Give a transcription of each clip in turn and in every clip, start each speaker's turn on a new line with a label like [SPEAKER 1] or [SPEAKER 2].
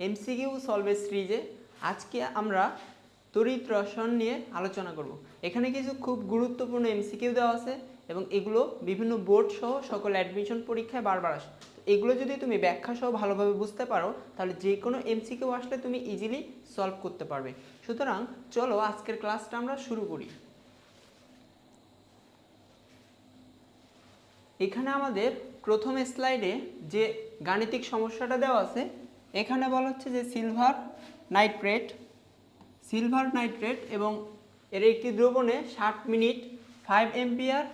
[SPEAKER 1] MCQ সলভের সিরিজে আজকে আমরা তড়িৎ রসায়ন নিয়ে আলোচনা করব। এখানে কিছু খুব গুরুত্বপূর্ণ এমসিকিউ দেওয়া আছে এবং এগুলো বিভিন্ন বোর্ড সহ সকল অ্যাডমিশন পরীক্ষায় বারবার আসে। এগুলো যদি তুমি ব্যাখ্যা সহ ভালোভাবে বুঝতে পারো, তাহলে যে কোনো এমসিকিউ আসলে তুমি ইজিলি সলভ করতে পারবে। সুতরাং চলো আজকের ক্লাসটা আমরা শুরু করি। এখানে আমাদের প্রথম স্লাইডে যে গাণিতিক সমস্যাটা দেওয়া আছে এখানে বলা হচ্ছে যে সিলভার নাইট্রেট সিলভার নাইট্রেট এবং এর একটি দ্রবণে ষাট মিনিট ফাইভ এম্পিয়ার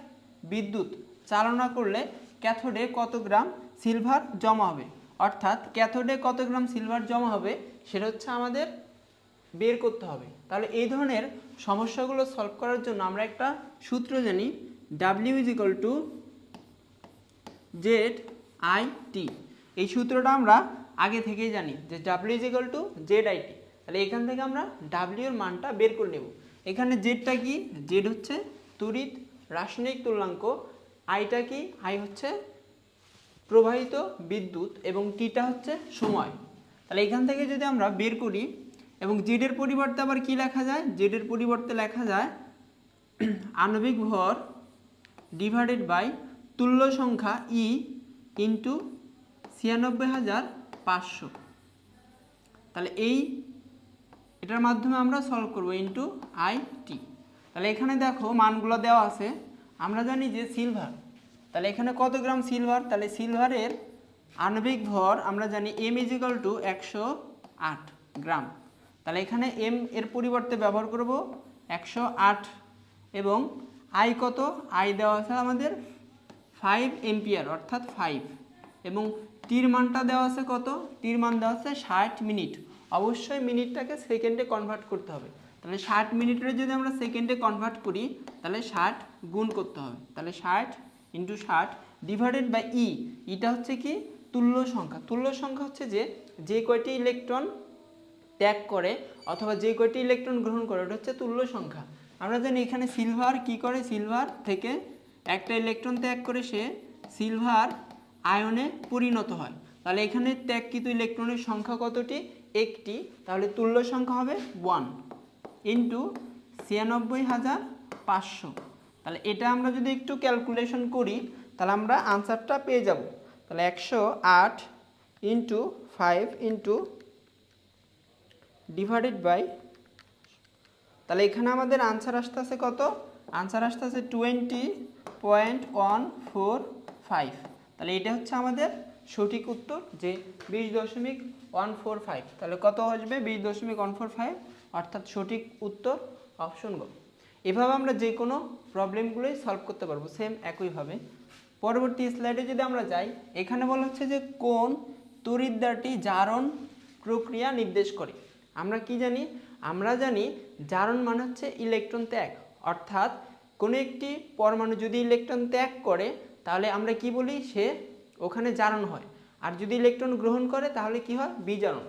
[SPEAKER 1] বিদ্যুৎ চালনা করলে ক্যাথোডে কত গ্রাম সিলভার জমা হবে? অর্থাৎ ক্যাথোডে কত গ্রাম সিলভার জমা হবে সেটা হচ্ছে আমাদের বের করতে হবে। তাহলে এই ধরনের সমস্যাগুলো সলভ করার জন্য আমরা একটা সূত্র জানি W is equal to Z I T এই সূত্রটা আমরা আগে থেকেই জানি যে W is equal to Z I T তাহলে এখান থেকে আমরা ডাব্লিউ এর মানটা বের করে নেব। এখানে জেডটা কি? জেড হচ্ছে তড়িৎ রাসায়নিক তুল্যাঙ্ক। আইটা কি? আই হচ্ছে প্রবাহিত বিদ্যুৎ এবং টিটা হচ্ছে সময়। তাহলে এখান থেকে যদি আমরা বের করি এবং জেডের পরিবর্তে আবার কি লেখা যায়? জেডের পরিবর্তে লেখা যায় আণবিক ভর ডিভাইডেড বাই তুল্য সংখ্যা ই ইন্টু ছিয়ানব্বই হাজার পাঁচশো। তাহলে এই, এটার মাধ্যমে আমরা সলভ করব ইন্টু আই টি তাহলে এখানে দেখো মানগুলো দেওয়া আছে। আমরা জানি যে সিলভার তাহলে এখানে কত গ্রাম সিলভার তাহলে সিলভারের আণবিক ভর আমরা জানি এম ইজিক্যাল টু একশো আট গ্রাম। তাহলে এখানে এম এর পরিবর্তে ব্যবহার করব একশো আট এবং আই কত? আই দেওয়া আছে আমাদের ফাইভ এম্পিয়ার অর্থাৎ ফাইভ এবং টির মানটা দেওয়া আছে কত? টির মান দেওয়া আছে ষাট মিনিট। অবশ্যই মিনিটটাকে সেকেন্ডে কনভার্ট করতে হবে। তাহলে ষাট মিনিটের যদি আমরা সেকেন্ডে কনভার্ট করি, তাহলে ষাট গুণ করতে হবে। তাহলে ষাট ইন্টু ষাট ডিভাইডেড বাই ই ইটা হচ্ছে কি? তুল্য সংখ্যা। তুল্য সংখ্যা হচ্ছে যে যে কয়টি ইলেকট্রন ত্যাগ করে অথবা যে কয়টি ইলেকট্রন গ্রহণ করে, ওটা হচ্ছে তুল্য সংখ্যা। আমরা জানি এখানে সিলভার কি করে? সিলভার থেকে একটা ইলেকট্রন ত্যাগ করে সে সিলভার আয়নে পরিণত হয়। তাহলে এখানে ত্যাগকৃত ইলেকট্রনের সংখ্যা কতটি? একটি। তাহলে তুল্য সংখ্যা হবে ওয়ান ইন্টু ছিয়ানব্বই হাজার পাঁচশো। তাহলে এটা আমরা যদি একটু ক্যালকুলেশন করি, তাহলে আমরা আনসারটা পেয়ে যাব। তাহলে একশো আট into five into divided by তাহলে এখানে আমাদের আনসার আসতে আছে কত? আনসার আসতে আছে twenty point one four five তাহলে এটা হচ্ছে আমাদের সঠিক উত্তর যে বিশ দশমিক ওয়ান ফোর ফাইভ। তাহলে কত আসবে? বিশ দশমিক ওয়ান ফোর ফাইভ, অর্থাৎ সঠিক উত্তর অপশন গ। এভাবে আমরা যে কোনো প্রবলেমগুলোই সলভ করতে পারব, সেম একইভাবে। পরবর্তী স্লাইডে যদি আমরা যাই, এখানে বলা হচ্ছে যে কোন তড়িৎদ্বারটি জারণ প্রক্রিয়া নির্দেশ করে। আমরা কি জানি? আমরা জানি জারণ মানে হচ্ছে ইলেকট্রন ত্যাগ। অর্থাৎ কোনো একটি পরমাণু যদি ইলেকট্রন ত্যাগ করে তাহলে আমরা কি বলি? সে ওখানে জারণ হয়। আর যদি ইলেকট্রন গ্রহণ করে, তাহলে কি হয়? বিজারণ।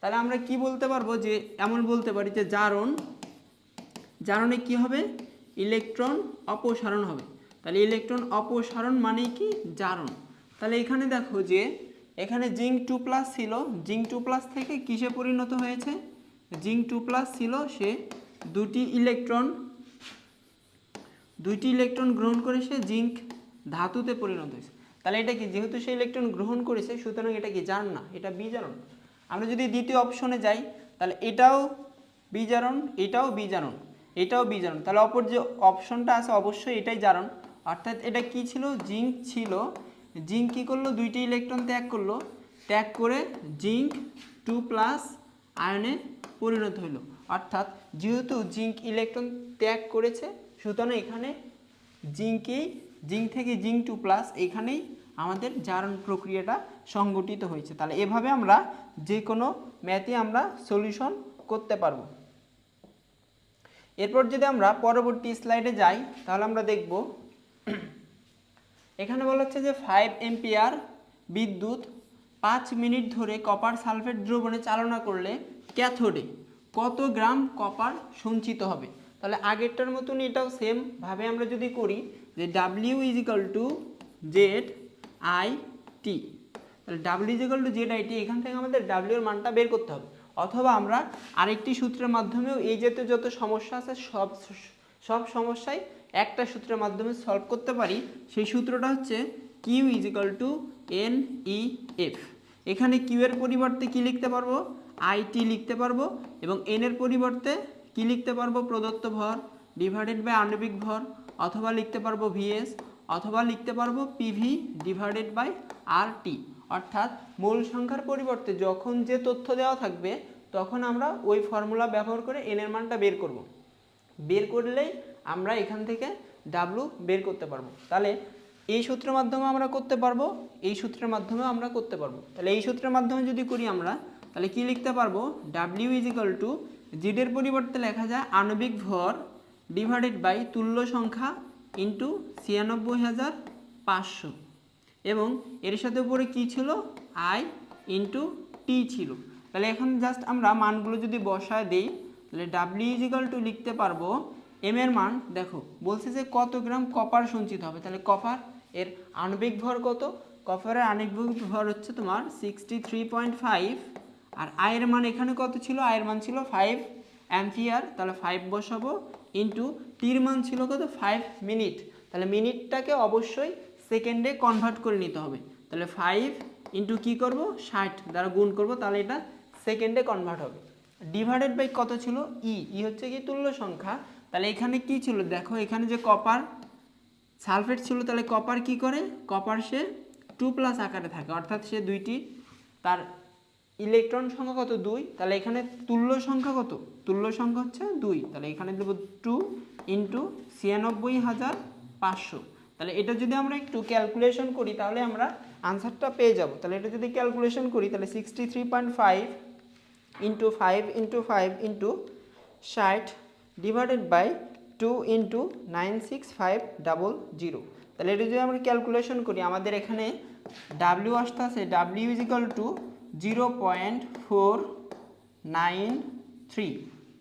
[SPEAKER 1] তাহলে আমরা কি বলতে পারব যে, এমন বলতে পারি যে জারণ, জারণে কি হবে? ইলেকট্রন অপসারণ হবে। তাহলে ইলেকট্রন অপসারণ মানেই কি? জারণ। তাহলে এখানে দেখো যে, এখানে জিঙ্ক টু প্লাস ছিল। জিঙ্ক টু প্লাস থেকে কিসে পরিণত হয়েছে? জিঙ্ক টু প্লাস ছিল সে দুটি ইলেকট্রন, দুইটি ইলেকট্রন গ্রহণ করে সে জিঙ্ক ধাতুতে পরিণত হয়েছে। তাহলে এটা কি? যেহেতু সে ইলেকট্রন গ্রহণ করেছে, সুতরাং এটা কি জান না? এটা বিজারণ। আমরা যদি দ্বিতীয় অপশনে যাই, তাহলে এটাও বিজারণ এটাও বিজারণ এটাও বিজারণ। তাহলে অপর যে অপশনটা আছে, অবশ্যই এটাই জারণ। অর্থাৎ এটা কি ছিল? জিঙ্ক ছিল। জিঙ্ক কী করল? দুইটি ইলেকট্রন ত্যাগ করল। ত্যাগ করে জিঙ্ক টু প্লাস আয়নে পরিণত হলো অর্থাৎ যেহেতু জিঙ্ক ইলেকট্রন ত্যাগ করেছে, সুতরাং এখানে জিঙ্কেই জিঙ্ক থেকে জিঙ্ক টু প্লাস এখানেই আমাদের জারণ প্রক্রিয়াটা সংগঠিত হয়েছে। তাহলে এভাবে আমরা যে কোনো ম্যাথে আমরা সলিউশন করতে পারব। এরপর যদি আমরা পরবর্তী স্লাইডে যাই, তাহলে আমরা দেখব, এখানে বলা হচ্ছে যে ফাইভ এম্পিয়ার বিদ্যুৎ পাঁচ মিনিট ধরে কপার সালফেট দ্রবণে চালনা করলে ক্যাথোডে কত গ্রাম কপার সঞ্চিত হবে? তাহলে আগেরটার মতন এটাও সেম ভাবে আমরা যদি করি যে W is equal to Z I T তাহলে W is equal to Z I T এখান থেকে আমাদের ডাব্লিউ এর মানটা বের করতে হবে। অথবা আমরা আরেকটি সূত্রের মাধ্যমেও এই জাতীয় যত সমস্যা আছে, সব সব সমস্যাই একটা সূত্রের মাধ্যমে সলভ করতে পারি। সেই সূত্রটা হচ্ছে Q is is equal to N E F এখানে কিউ এর পরিবর্তে কি লিখতে পারব? আইটি লিখতে পারব এবং এন এর পরিবর্তে কি লিখতে পারব? প্রদত্ত ভর ডিভাইডেড বাই আণবিক ভর। অথবা লিখতে পারব ভিএস অথবা লিখতে পারব P V divided by R T অর্থাৎ মূল সংখ্যার পরিবর্তে যখন যে তথ্য দেওয়া থাকবে, তখন আমরা ওই ফর্মুলা ব্যবহার করে এন এর মানটা বের করব। বের করলেই আমরা এখান থেকে ডাব্লু বের করতে পারব। তাহলে এই সূত্রের মাধ্যমে আমরা করতে পারব, এই সূত্রের মাধ্যমেও আমরা করতে পারব। তাহলে এই সূত্রের মাধ্যমে যদি করি আমরা, তাহলে কি লিখতে পারব? ডাব্লিউ ইজিক্যাল টু জিডের পরিবর্তে লেখা যায় আণবিক ভর ডিভাইডেড বাই তুল্য সংখ্যা ইন্টু ছিয়ানব্বই হাজার পাঁচশো। এবং এর সাথে উপরে কি ছিল? আই ইন্টু টি ছিল। তাহলে এখন জাস্ট আমরা মানগুলো যদি বসায় দিই, তাহলে ডাব্লিউ ইজিক্যাল টু লিখতে পারব এম এর মান। দেখো, বলছে যে কত গ্রাম কপার সঞ্চিত হবে। তাহলে কপার এর আণবিক ভর কত? কপারের আণবিক ভর হচ্ছে তোমার সিক্সটি থ্রি পয়েন্ট ফাইভ আর আয়ের মান এখানে কত ছিল? আয়ের মান ছিল ফাইভ অ্যাম্পিয়ার, তাহলে ফাইভ বসাবো ইন্টু টির মান ছিল কত? ফাইভ মিনিট তাহলে মিনিটটাকে অবশ্যই সেকেন্ডে কনভার্ট করে নিতে হবে। তাহলে ফাইভ ইন্টু কী করব? ষাট। দ্বারা গুণ করব, তাহলে এটা সেকেন্ডে কনভার্ট হবে। ডিভাইডেড বাই কত ছিল? ই ই হচ্ছে কি? তুল্য সংখ্যা। তাহলে এখানে কি ছিল? দেখো, এখানে যে কপার সালফেট ছিল, তাহলে কপার কি করে? কপার সে টু প্লাস আকারে থাকে। অর্থাৎ সে দুইটি, তার ইলেকট্রন সংখ্যা কত? দুই। তাহলে এখানে তুল্য সংখ্যা কত? তুল্য সংখ্যা হচ্ছে দুই। তাহলে এখানে দেব টু ইন্টু ছিয়ানব্বই হাজার পাঁচশো। তাহলে এটা যদি আমরা একটু ক্যালকুলেশন করি, তাহলে আমরা আনসারটা পেয়ে যাব। তাহলে এটা যদি ক্যালকুলেশন করি, তাহলে sixty three point five into five into five into ষাট divided by two into nine six five double zero তাহলে এটা যদি আমরা ক্যালকুলেশন করি, আমাদের এখানে ডাব্লিউ আসতে আছে W is equal to zero point four nine three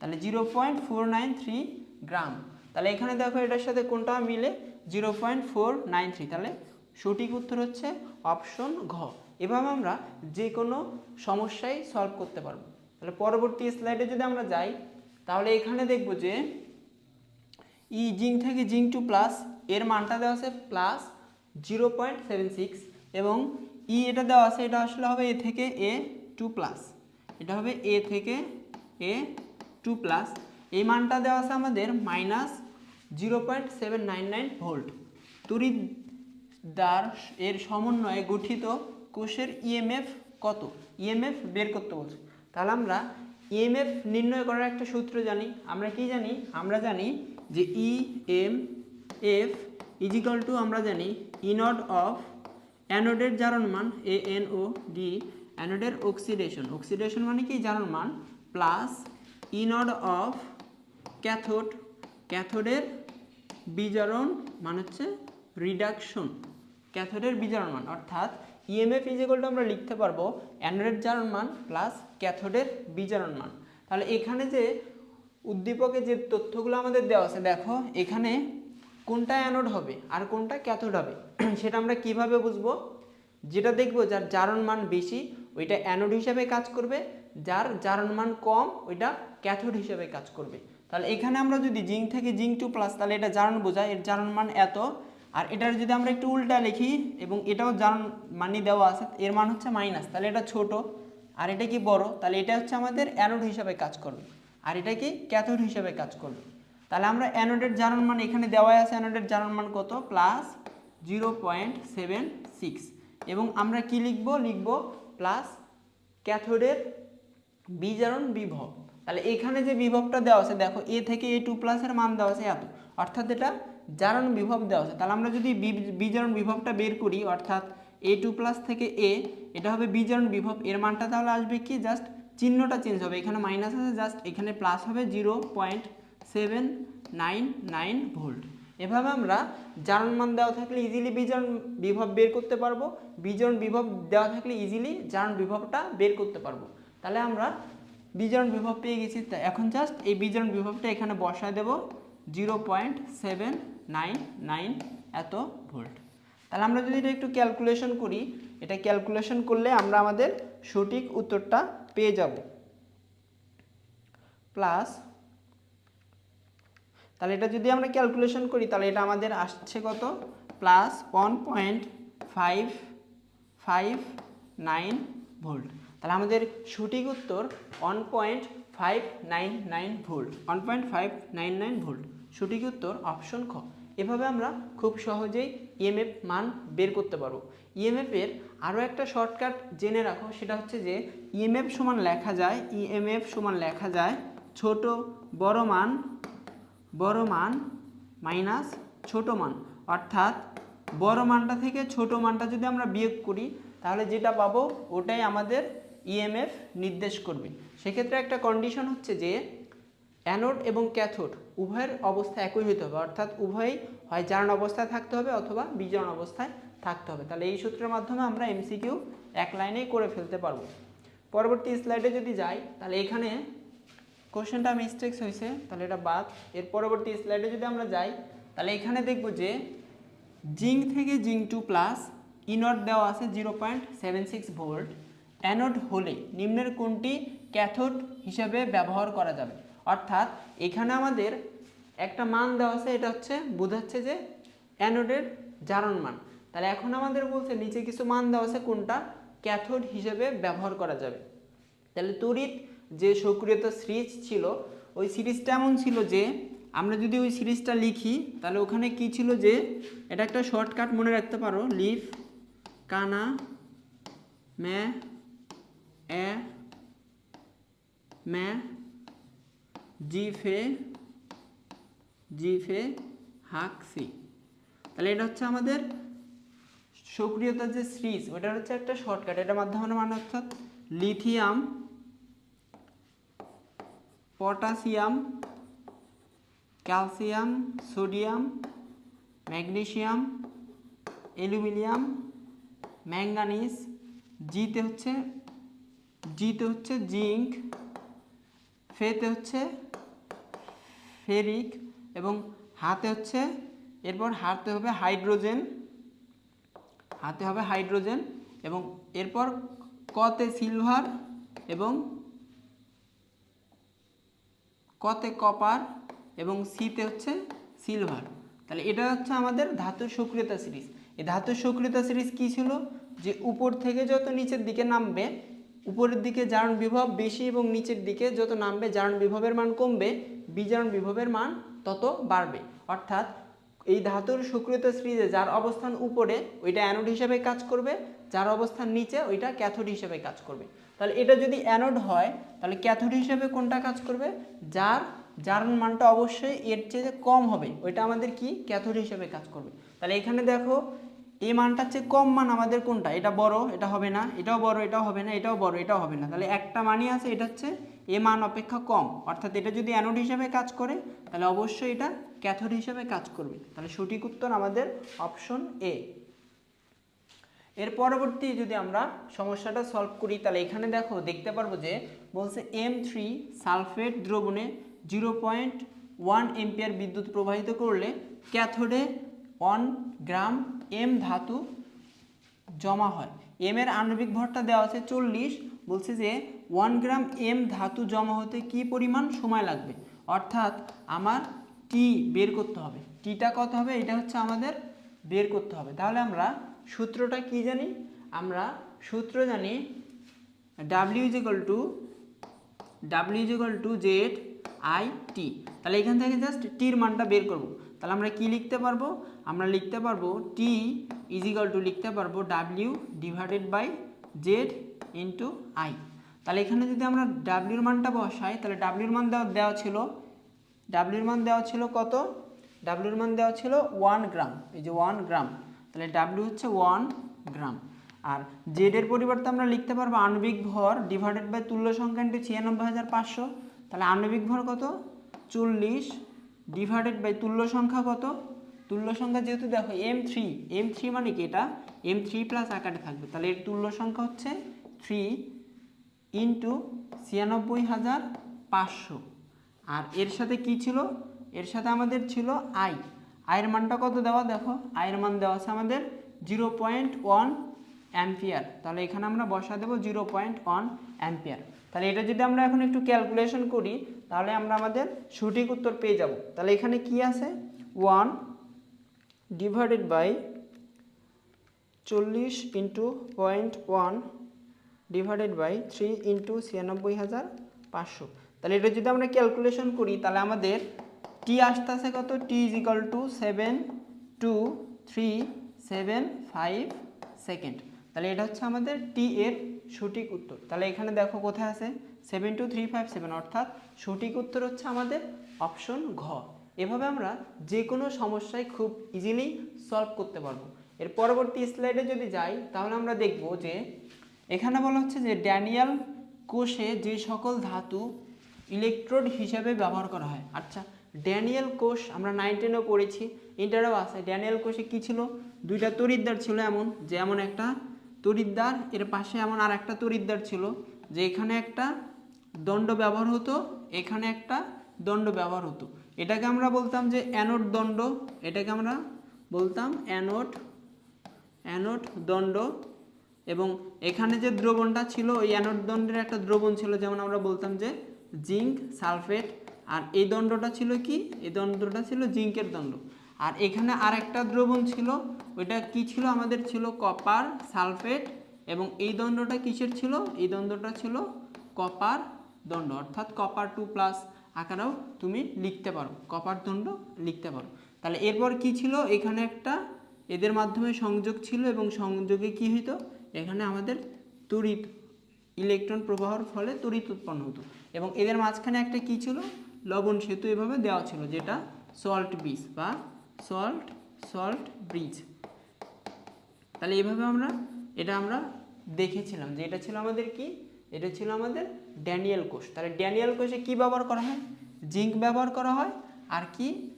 [SPEAKER 1] তাহলে zero point four nine three gram. তাহলে এখানে দেখো এটার সাথে কোনটা মিলে zero point four nine three তাহলে সঠিক উত্তর হচ্ছে অপশন ঘ। এভাবে আমরা যে কোনো সমস্যাই সলভ করতে পারব। তাহলে পরবর্তী স্লাইডে যদি আমরা যাই, তাহলে এখানে দেখব যে ই জিঙ্ক থেকে জিঙ্ক টু প্লাস, এর মানটা দেওয়া আছে plus zero point seven six এবং ই এটা দেওয়া আছে, এটা আসলে হবে এ থেকে এ টু প্লাস। এটা হবে এ থেকে এ টু প্লাস এই মানটা দেওয়া আছে আমাদের minus zero point seven nine nine volt তড়িৎ এর সমন্বয়ে গঠিত কোষের ইএমএফ কত? ইএমএফ বের করতে বলছে। তাহলে আমরা ইএমএফ নির্ণয় করার একটা সূত্র জানি। আমরা কি জানি? আমরা জানি যে E M F equal to আমরা জানি ইনড অফ অ্যানোডের জারণ মান এ এন ও ডি অ্যানোডের অক্সিডেশন অক্সিডেশন মানে কি? জারণ মান প্লাস ইনড অফ ক্যাথোড। ক্যাথোডের বিজারণ মান হচ্ছে রিডাকশন। ক্যাথোডের বিজারণ মান, অর্থাৎ ইএমএফ ইজেগলটা আমরা লিখতে পারব অ্যানোডের জারণ মান প্লাস ক্যাথোডের বিজারণ মান। তাহলে এখানে যে উদ্দীপকে যে তথ্যগুলো আমাদের দেওয়া আছে, দেখো, এখানে কোনটা অ্যানোড হবে আর কোনটা ক্যাথোড হবে। সেটা আমরা কীভাবে বুঝব? যেটা দেখব, যার জারণ মান বেশি, ওইটা অ্যানোড হিসাবে কাজ করবে, যার জারণ মান কম, ওইটা ক্যাথোড হিসাবে কাজ করবে। তাহলে এখানে আমরা যদি জিঙ্ক থেকে জিঙ্ক টু প্লাস তাহলে এটা জারণ বোঝায়। এর জারণ মান এত। আর এটার যদি আমরা একটু উল্টা লিখি, এবং এটাও জারণ মানি দেওয়া আছে, এর মান হচ্ছে মাইনাস তাহলে এটা ছোট। আর এটা কি বড়? তাহলে এটা হচ্ছে আমাদের অ্যানোড হিসাবে কাজ করবে। আর এটা কি ক্যাথোড হিসাবে কাজ করবে। তাহলে আমরা অ্যানোডের জারণ মান এখানে দেওয়া আছে। অ্যানোডের জারণ মান কত? Plus zero point seven six এবং আমরা কি লিখব? লিখব প্লাস ক্যাথোডের বিজারণ বিভব। তাহলে এখানে যে বিভবটা দেওয়া আছে, দেখো এ থেকে এ টু প্লাসের মান দেওয়া আছে এত। অর্থাৎ এটা জারণ বিভব দেওয়া আছে। তাহলে আমরা যদি বিজারণ বিভবটা বের করি, অর্থাৎ এ টু প্লাস থেকে এ এটা হবে বিজারণ বিভব। এর মানটা তাহলে আসবে কি? জাস্ট চিহ্নটা চেঞ্জ হবে। এখানে মাইনাস আছে জাস্ট এখানে প্লাস হবে zero point seven nine nine volt এভাবে আমরা জারণ মান দেওয়া থাকলে ইজিলি বিজারণ বিভব বের করতে পারব। বিজারণ বিভব দেওয়া থাকলে ইজিলি জারণ বিভবটা বের করতে পারব। তাহলে আমরা বিজারণ বিভব পেয়ে গেছি, তা এখন জাস্ট এই বিজারণ বিভবটা এখানে বসায় দেব। Zero point seven nine nine এত ভোল্ট। তাহলে আমরা যদি এটা একটু ক্যালকুলেশন করি, এটা ক্যালকুলেশন করলে আমরা আমাদের সঠিক উত্তরটা পেয়ে যাব। প্লাস তাহলে এটা যদি আমরা ক্যালকুলেশন করি, তাহলে এটা আমাদের আসছে কত? Plus one point five five nine volt. তাহলে আমাদের সঠিক উত্তর one point five nine nine volt one point five nine nine volt সঠিক উত্তর অপশন খ। এভাবে আমরা খুব সহজেই ইএমএফ মান বের করতে পারব। ইএমএফের আরও একটা শর্টকাট জেনে রাখো, সেটা হচ্ছে যে ইএমএফ সমান লেখা যায় ইএমএফ সমান লেখা যায় ছোট বড় মান বড় মান মাইনাস ছোট মান। অর্থাৎ বড় মানটা থেকে ছোট মানটা যদি আমরা বিয়োগ করি, তাহলে যেটা পাবো, ওটাই আমাদের ইএমএফ নির্দেশ করবে। সেক্ষেত্রে একটা কন্ডিশন হচ্ছে যে অ্যানোড এবং ক্যাথোড উভয়ের অবস্থা একই হতে হবে। অর্থাৎ উভয়ই হয় জারণ অবস্থায় থাকতে হবে অথবা বিজারণ অবস্থায় থাকতে হবে। তাহলে এই সূত্রের মাধ্যমে আমরা এমসিকিউ এক লাইনেই করে ফেলতে পারব। পরবর্তী স্লাইডে যদি যাই, তাহলে এখানে কোশ্চেনটা মিস্টেক্স হয়েছে তাহলে এটা বাদ। এর পরবর্তী স্লাইডে যদি আমরা যাই, তাহলে এখানে দেখব যে জিঙ্ক থেকে জিঙ্ক টু প্লাস ইনট দেওয়া আছে zero point seven six volt anode হলে নিম্নের কোনটি ক্যাথোড হিসাবে ব্যবহার করা যাবে? অর্থাৎ এখানে আমাদের একটা মান দেওয়া আছে, এটা হচ্ছে, বোঝাচ্ছে যে অ্যানোডের জারণ মান। তাহলে এখন আমাদের বলছে, নিচে কিছু মান দেওয়া আছে, কোনটা ক্যাথোড হিসেবে ব্যবহার করা যাবে। তাহলে তড়িৎ যে সক্রিয়তা সিরিজ ছিল, ওই সিরিজটা এমন ছিল যে, আমরা যদি ওই সিরিজটা লিখি, তাহলে ওখানে কি ছিল যে, এটা একটা শর্টকাট মনে রাখতে পারো, লিফ, কানা, ম্যা এ ম্যা জিফে জিফে হাক সি। তাহলে এটা হচ্ছে আমাদের সক্রিয়তার যে সিরিজ ওটা হচ্ছে একটা শর্টকাট। এটার মাধ্যমে মানে অর্থাৎ lithium, potassium, calcium, sodium magnesium aluminium manganese জিতে হচ্ছে জিতে হচ্ছে জিঙ্ক, ফেতে হচ্ছে ফেরিক এবং হাতে হচ্ছে, এরপর হাতে হবে হাইড্রোজেন, হাতে হবে হাইড্রোজেন এবং এরপর কতে সিলভার এবং কতে কপার এবং সিতে হচ্ছে সিলভার। তাহলে এটা হচ্ছে আমাদের ধাতুর সক্রিয়তা সিরিজ। এই ধাতুর সক্রিয়তা সিরিজ কি ছিল? যে উপর থেকে যত নিচের দিকে নামবে উপরের দিকে জারণ বিভব বেশি এবং নিচের দিকে যত নামবে, জারণ বিভবের মান কমবে, বিজারণ বিভবের মান তত বাড়বে। অর্থাৎ এই ধাতুর সক্রিয়তা সিরিজে যার অবস্থান উপরে, ওইটা অ্যানোড হিসেবে কাজ করবে, যার অবস্থান নিচে, ওইটা ক্যাথোড হিসেবে কাজ করবে। তাহলে এটা যদি অ্যানোড হয়, তাহলে ক্যাথোড হিসেবে কোনটা কাজ করবে? যার, জারণ মানটা অবশ্যই এর চেয়ে কম হবে, ওইটা আমাদের কি? ক্যাথোড হিসেবে কাজ করবে। তাহলে এখানে দেখো এই মানটার চেয়ে কম মান আমাদের কোনটা? এটা বড়, এটা হবে না, এটাও বড়, এটাও হবে না, এটাও বড়, এটাও হবে না। তাহলে একটা মানই আছে, এটা হচ্ছে এ মান অপেক্ষা কম। অর্থাৎ এটা যদি অ্যানোড হিসেবে কাজ করে, তাহলে অবশ্যই এটা ক্যাথোড হিসেবে কাজ করবে। তাহলে সঠিক উত্তর আমাদের অপশন এ এর পরবর্তী যদি আমরা সমস্যাটা সলভ করি, তাহলে এখানে দেখো, দেখতে পারব যে বলছে এম থ্রি সালফেট দ্রবণে জিরো পয়েন্ট ওয়ান এম্পিয়ার বিদ্যুৎ প্রবাহিত করলে ক্যাথোডে ওয়ান গ্রাম এম ধাতু জমা হয়। এম এর আণবিক ভরটা দেওয়া আছে চল্লিশ। বলছে যে ওয়ান গ্রাম এম ধাতু জমা হতে কি পরিমাণ সময় লাগবে? অর্থাৎ আমার টি বের করতে হবে। টিটা কত হবে? এটা হচ্ছে আমাদের বের করতে হবে। তাহলে আমরা সূত্রটা কি জানি? আমরা সূত্র জানি W is equal to W is equal to Z I T তাহলে এখান থেকে জাস্ট টির মানটা বের করব। তাহলে আমরা কি লিখতে পারব? আমরা লিখতে পারব টি ইজিক্যাল টু লিখতে পারব W divided by Z into I তাহলে এখানে যদি আমরা ডাব্লিউর মানটা বসাই, তাহলে ডাব্লিউর মান দেওয়া দেওয়া ছিল ডাব্লিউর মান দেওয়া ছিল কত? ডাব্লিউর মান দেওয়া ছিল ওয়ান গ্রাম এই যে ওয়ান গ্রাম তাহলে ডাব্লিউ হচ্ছে ওয়ান গ্রাম আর জেডের পরিবর্তে আমরা লিখতে পারব আণবিক ভর ডিভাইডেড বাই তুল্য সংখ্যা ইন্টু ছিয়ানব্বই হাজার পাঁচশো। তাহলে আণবিক ভর কত? চল্লিশ ডিভাইডেড বাই তুল্য সংখ্যা কত? তুল্য সংখ্যা যেহেতু দেখো এম থ্রি এম থ্রি মানে কি এটা? এম থ্রি প্লাস আকারে থাকবে। তাহলে এর তুল্য সংখ্যা হচ্ছে থ্রি ইন্টু ছিয়ানব্বই হাজার পাঁচশো। আর এর সাথে কি ছিল? এর সাথে আমাদের ছিল আই আয়ের মানটা কত দেওয়া? দেখো আয়ের মান দেওয়া আছে আমাদের জিরো পয়েন্ট ওয়ান অ্যাম্পিয়ার তাহলে এখানে আমরা বসা দেবো জিরো পয়েন্ট ওয়ান অ্যাম্পিয়ার তাহলে এটা যদি আমরা এখন একটু ক্যালকুলেশন করি, তাহলে আমরা আমাদের সঠিক উত্তর পেয়ে যাব। তাহলে এখানে কি আছে? ওয়ান ডিভাইডেড বাই চল্লিশ into point one divided by three into ছিয়ানব্বই হাজার পাঁচশো। তাহলে এটা যদি আমরা ক্যালকুলেশন করি, তাহলে আমাদের টি আসতেছে কত? T is equal to seven two three seven five second তাহলে এটা হচ্ছে আমাদের টি এর সঠিক উত্তর। তাহলে এখানে দেখো কোথায় আছে? Seven two three five seven অর্থাৎ সঠিক উত্তর হচ্ছে আমাদের অপশন ঘ। এভাবে আমরা যে কোনো সমস্যায় খুব ইজিলি সলভ করতে পারব। এর পরবর্তী স্লাইডে যদি যাই, তাহলে আমরা দেখব যে এখানে বলা হচ্ছে যে ড্যানিয়াল কোষে যে সকল ধাতু ইলেকট্রোড হিসাবে ব্যবহার করা হয়। আচ্ছা ড্যানিয়াল কোষ আমরা নাইনটিনেও পড়েছি ইন্টারেও আছে। ড্যানিয়াল কোষে কী ছিল? দুইটা তরিদ্দার ছিল এমন, যে এমন একটা তরিদ্দার, এর পাশে এমন আর একটা তরিদ্দার ছিল, যে এখানে একটা দণ্ড ব্যবহার হতো, এখানে একটা দণ্ড ব্যবহার হতো। এটাকে আমরা বলতাম যে অ্যানোট দণ্ড, এটাকে আমরা বলতাম অ্যানোট অ্যানোট দণ্ড, এবং এখানে যে দ্রবণটা ছিল, ওই অ্যানোট দণ্ডের একটা দ্রবণ ছিল, যেমন আমরা বলতাম যে জিঙ্ক, সালফেট, আর এই দণ্ডটা ছিল কি? এই দণ্ডটা ছিল জিঙ্কের দণ্ড। আর এখানে আর একটা দ্রবণ ছিল, ওইটা কি ছিল? আমাদের ছিল কপার, সালফেট, এবং এই দণ্ডটা কিসের ছিল? এই দণ্ডটা ছিল কপার দণ্ড, অর্থাৎ কপার টু প্লাস আকারেও তুমি লিখতে পারো, কপার দণ্ড লিখতে পারো। তাহলে এরপর কি ছিল? এখানে একটা এদের মাধ্যমে সংযোগ ছিল এবং সংযোগে কি হইতো? এখানে আমাদের তড়িৎ ইলেকট্রন প্রবাহর ফলে তড়িৎ উৎপন্ন হতো। এবং এদের মাঝখানে একটা কি ছিল? লবণ সেতু এভাবে দেওয়া ছিল, যেটা সল্ট ব্রিজ বা সল্ট সল্ট ব্রিজ তাহলে এইভাবে আমরা, এটা আমরা দেখেছিলাম যে এটা ছিল আমাদের কি? এটা ছিল আমাদের ড্যানিয়েল কোষ। তাহলে ড্যানিয়েল কোষে কি ব্যবহার করা হয়? জিঙ্ক ব্যবহার করা হয় আর কি?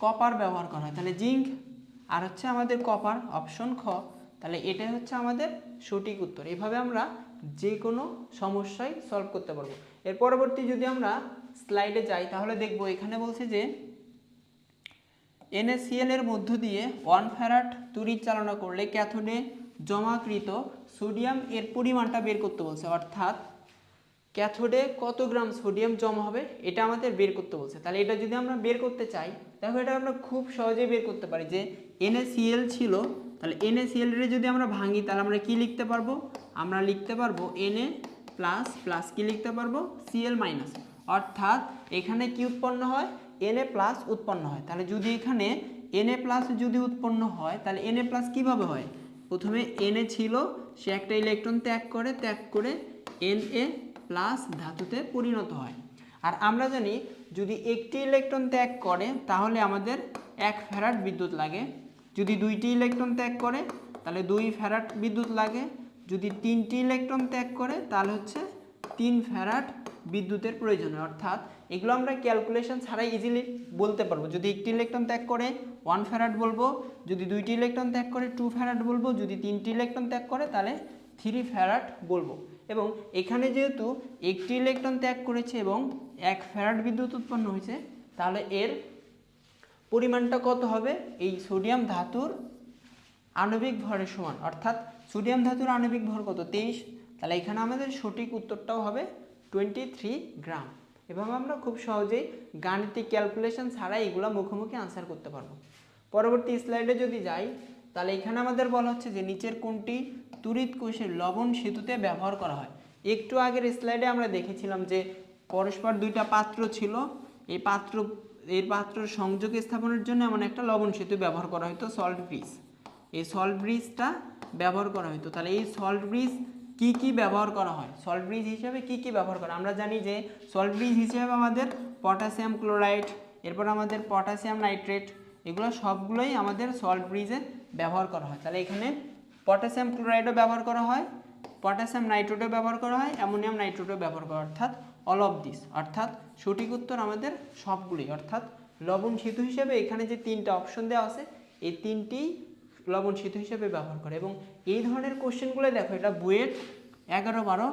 [SPEAKER 1] কপার ব্যবহার করা হয়। তাহলে জিঙ্ক আর হচ্ছে আমাদের কপার, অপশন খ। তাহলে এটাই হচ্ছে আমাদের সঠিক উত্তর। এভাবে আমরা যে কোনো সমস্যায় সলভ করতে পারব। এর পরবর্তী যদি আমরা স্লাইডে যাই, তাহলে দেখব এখানে বলছে যে NaCl এর মধ্য দিয়ে ওয়ান ফ্যারাট তড়িৎ চালনা করলে ক্যাথোডে জমাকৃত সোডিয়াম এর পরিমাণটা বের করতে বলছে। অর্থাৎ ক্যাথোডে কত গ্রাম সোডিয়াম জমা হবে এটা আমাদের বের করতে বলছে। তাহলে এটা যদি আমরা বের করতে চাই তাহলে এটা আমরা খুব সহজেই বের করতে পারি যে NaCl ছিল, তাহলে NaCl এর যদি আমরা ভাঙি, তাহলে আমরা কি লিখতে পারব? আমরা লিখতে পারব Na প্লাস প্লাস কি লিখতে পারব? Cl মাইনাস অর্থাৎ এখানে কি উৎপন্ন হয়? Na প্লাস উৎপন্ন হয়। তাহলে যদি এখানে Na প্লাস যদি উৎপন্ন হয়, তাহলে Na প্লাস কীভাবে হয়? প্রথমে Na ছিল, সে একটা ইলেকট্রন ত্যাগ করে ত্যাগ করে এন এ প্লাস ধাতুতে পরিণত হয়। আর আমরা জানি, যদি একটি ইলেকট্রন ত্যাগ করে, তাহলে আমাদের এক ফ্যারাড বিদ্যুৎ লাগে। যদি দুইটি ইলেকট্রন ত্যাগ করে, তাহলে দুই ফ্যারাড বিদ্যুৎ লাগে। যদি তিনটি ইলেকট্রন ত্যাগ করে, তাহলে হচ্ছে তিন ফ্যারাড বিদ্যুতের প্রয়োজন হয়। অর্থাৎ এগুলো আমরা ক্যালকুলেশন ছাড়াই ইজিলি বলতে পারব। যদি একটি ইলেকট্রন ত্যাগ করে ওয়ান ফ্যারাড বলব। যদি দুইটি ইলেকট্রন ত্যাগ করে টু ফ্যারাড বলব। যদি তিনটি ইলেকট্রন ত্যাগ করে, তাহলে থ্রি ফ্যারাড বলব। এবং এখানে যেহেতু একটি ইলেকট্রন ত্যাগ করেছে এবং এক ফ্যারাড বিদ্যুৎ উৎপন্ন হয়েছে, তাহলে এর পরিমাণটা কত হবে? এই সোডিয়াম ধাতুর আণবিক ভরের সমান। অর্থাৎ সোডিয়াম ধাতুর আণবিক ভর কত? তেইশ। তাহলে এখানে আমাদের সঠিক উত্তরটাও হবে টোয়েন্টি থ্রি গ্রাম এভাবে আমরা খুব সহজেই গাণিতিক ক্যালকুলেশন ছাড়াই এগুলো মুখোমুখি আনসার করতে পারব। পরবর্তী স্লাইডে যদি যাই, তাহলে এখানে আমাদের বলা হচ্ছে যে নিচের কোনটি তড়িৎ কোষের লবণ সেতুতে ব্যবহার করা হয়। একটু আগের স্লাইডে আমরা দেখেছিলাম যে পরস্পর দুইটা পাত্র ছিল, এই পাত্র এই পাত্র সংযোগ স্থাপনের জন্য এমন একটা লবণ সেতু ব্যবহার করা হতো সল্ট ব্রিজ এই সল্ট ব্রিজটা ব্যবহার করা হতো তাহলে এই সল্ট ব্রিজ কি কি ব্যবহার করা হয়? সল্ট ব্রিজ হিসেবে কি কি ব্যবহার করা আমরা জানি যে সল্ট ব্রিজ হিসেবে আমাদের পটাশিয়াম ক্লোরাইড এরপর আমাদের পটাশিয়াম নাইট্রেট এগুলো সবগুলোই আমাদের সল্ট ব্রিজে ব্যবহার করা হয়। তাহলে এখানে পটাশিয়াম ক্লোরাইডও ব্যবহার করা হয় পটাশিয়াম নাইট্রেটও ব্যবহার করা হয় অ্যামোনিয়াম নাইট্রেটও ব্যবহার করা অর্থাৎ অল অফ দিস অর্থাৎ সঠিক উত্তর আমাদের সবগুলোই। অর্থাৎ লবণ সেতু হিসেবে এখানে যে তিনটা অপশন দেওয়া আছে, এই তিনটি লবণ সেতু হিসেবে ব্যবহার করে। এবং এই ধরনের কোশ্চেনগুলো দেখো, এটা বুয়েট এগারো বারো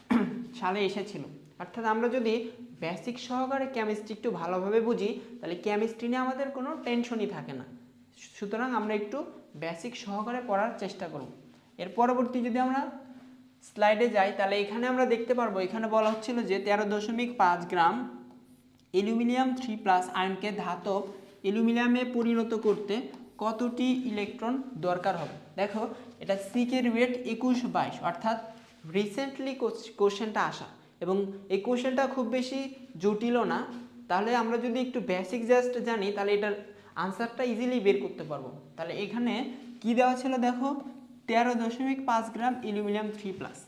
[SPEAKER 1] সালে এসেছিল। অর্থাৎ আমরা যদি বেসিক সহকারে কেমিস্ট্রি একটু ভালোভাবে বুঝি, তাহলে কেমিস্ট্রি নিয়ে আমাদের কোনো টেনশনই থাকে না। সুতরাং আমরা একটু বেসিক সহকারে পড়ার চেষ্টা করব। এর পরবর্তী যদি আমরা স্লাইডে যাই, তাহলে এখানে আমরা দেখতে পারব, এখানে বলা হচ্ছিল যে তেরো দশমিক পাঁচ গ্রাম অ্যালুমিনিয়াম থ্রি প্লাস আয়নকে ধাতব অ্যালুমিনিয়ামে পরিণত করতে কতটি ইলেকট্রন দরকার হবে? দেখো, এটা সিকের ওয়েট একুশ বাইশ, অর্থাৎ রিসেন্টলি কোশ্চেনটা আসা। এবং এই কোশ্চেনটা খুব বেশি জটিলও না। তাহলে আমরা যদি একটু বেসিক জাস্ট জানি, তাহলে এটার আনসারটা ইজিলি বের করতে পারব। তাহলে এখানে কি দেওয়া ছিল দেখো? তেরো দশমিক পাঁচ গ্রাম অ্যালুমিনিয়াম থ্রি প্লাস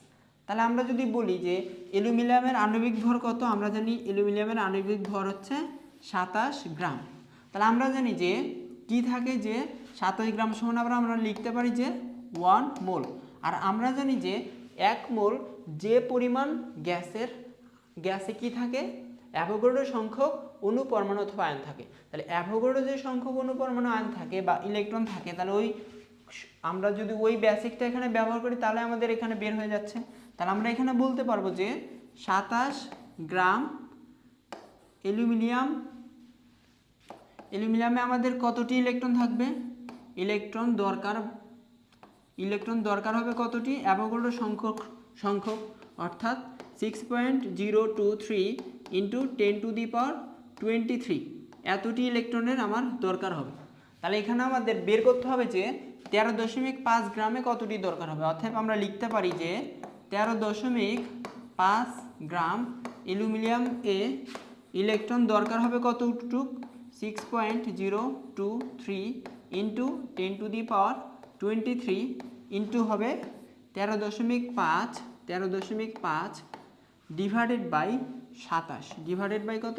[SPEAKER 1] তাহলে আমরা যদি বলি যে অ্যালুমিনিয়ামের আণবিক ভর কত? আমরা জানি অ্যালুমিনিয়ামের আণবিক ভর হচ্ছে সাতাশ গ্রাম। তাহলে আমরা জানি যে কি থাকে যে সাতাশ গ্রাম সমান আবার আমরা লিখতে পারি যে ওয়ান মোল আর আমরা জানি যে, এক মোল যে পরিমাণ গ্যাসের, গ্যাসে কি থাকে? অ্যাভোগাড্রো সংখ্যক অণু পরমাণু অথবা আয়ন থাকে। তাহলে অ্যাভোগাড্রো যে সংখ্যক অণু পরমাণু আয়ন থাকে বা ইলেকট্রন থাকে, তাহলে ওই আমরা যদি ওই বেসিকটা এখানে ব্যবহার করি, তাহলে আমাদের এখানে বের হয়ে যাচ্ছে। তাহলে আমরা এখানে বলতে পারব যে, সাতাশ গ্রাম অ্যালুমিনিয়াম অ্যালুমিনিয়ামে আমাদের কতটি ইলেকট্রন থাকবে? ইলেকট্রন দরকার ইলেকট্রন দরকার হবে কতটি? অ্যাভোগাড্রো সংখ্যক সংখ্যক, অর্থাৎ six point zero two three into ten to the power twenty three এতটি ইলেকট্রনের আমার দরকার হবে। তাহলে এখানে আমাদের বের করতে হবে যে তেরো দশমিক পাঁচ গ্রামে কতটি দরকার হবে? অর্থাৎ আমরা লিখতে পারি যে তেরো দশমিক পাঁচ গ্রাম অ্যালুমিনিয়াম এ ইলেকট্রন দরকার হবে কতটুক? Six point zero two three into ten to the power twenty three into হবে তেরো দশমিক পাঁচ, তেরো দশমিক পাঁচ ডিভাইডেড বাই সাতাশ। ডিভাইডেড বাই কত?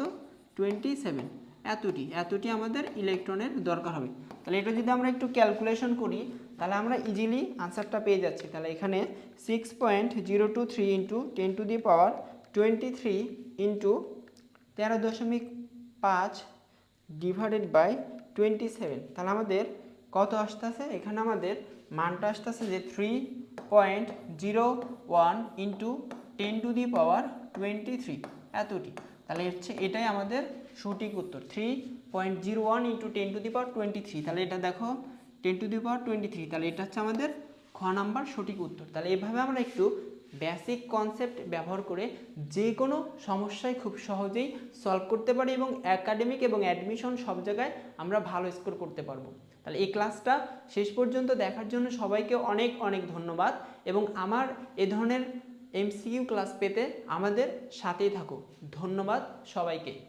[SPEAKER 1] টোয়েন্টি সেভেন এতটি এতটি আমাদের ইলেকট্রনের দরকার হবে। তাহলে এটা যদি আমরা একটু ক্যালকুলেশন করি, তাহলে আমরা ইজিলি আনসারটা পেয়ে যাচ্ছি। তাহলে এখানে six point zero two three into ten to the power twenty three into তেরো দশমিক পাঁচ ডিভাইডেড বাই টোয়েন্টি সেভেন তাহলে আমাদের কত আসতেছে? এখানে আমাদের মানটা আসতেছে যে three point zero one into ten to the power twenty three এতটি। তাহলে হচ্ছে এটাই আমাদের সঠিক উত্তর। Three point zero one into ten to the power twenty three তাহলে এটা দেখো ten to the power twenty three তাহলে এটা হচ্ছে আমাদের খ নাম্বার সঠিক উত্তর। তাহলে এভাবে আমরা একটু বেসিক কনসেপ্ট ব্যবহার করে যে কোনো সমস্যায় খুব সহজেই সলভ করতে পারি এবং অ্যাকাডেমিক এবং অ্যাডমিশন সব জায়গায় আমরা ভালো স্কোর করতে পারব। তাহলে এই ক্লাসটা শেষ পর্যন্ত দেখার জন্য সবাইকে অনেক অনেক ধন্যবাদ এবং আমার এ ধরনের এমসিকিউ ক্লাস পেতে আমাদের সাথেই থাকো ধন্যবাদ সবাইকে।